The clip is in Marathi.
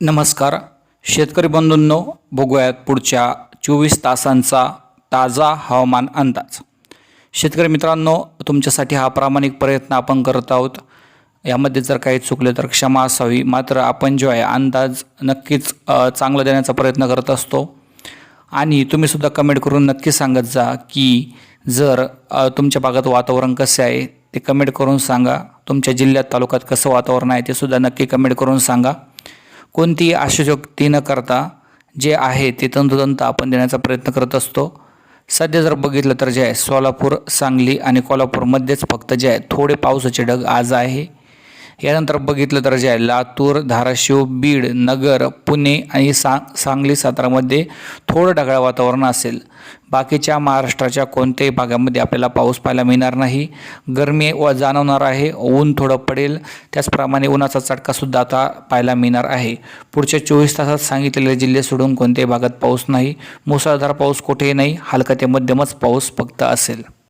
नमस्कार. शेतकरी बंधूंनो बघूयात पुढच्या चोवीस तासांचा ताजा हवामान अंदाज. शेतकरी मित्रांनो तुमच्यासाठी हा प्रामाणिक प्रयत्न आपण करत आहोत. यामध्ये जर काही चुकले तर क्षमा असावी. मात्र आपण जो आहे अंदाज नक्कीच चांगला देण्याचा प्रयत्न करत असतो. आणि तुम्हीसुद्धा कमेंट करून नक्की सांगत जा की जर तुमच्या भागात वातावरण कसे आहे ते कमेंट करून सांगा. तुमच्या जिल्ह्यात तालुक्यात कसं वातावरण आहे ते सुद्धा नक्की कमेंट करून सांगा. कोणतीही आशोशक्ती न करता जे आहे ते तंतोतंत आपण देण्याचा प्रयत्न करत असतो. सध्या जर बघितलं तर जे आहे सोलापूर सांगली आणि कोल्हापूरमध्येच फक्त जे आहे थोडे पावसाचे ढग आज आहे. यानंतर बघितलं तर जे आहे लातूर धाराशिव बीड नगर पुणे आणि सा सांगली सातारामध्ये थोडं ढगाळ वातावरण असेल. बाकीच्या महाराष्ट्राच्या कोणत्याही भागामध्ये आपल्याला पाऊस पाहायला मिळणार नाही. गरमी व जाणवणार आहे. ऊन थोडं पडेल. त्याचप्रमाणे उन्हाचा चटकासुद्धा आता पाहायला मिळणार आहे. पुढच्या चोवीस तासात सांगितलेले जिल्हे सोडून कोणत्याही भागात पाऊस नाही. मुसळधार पाऊस कुठेही नाही. हलका ते मध्यमच पाऊस फक्त असेल.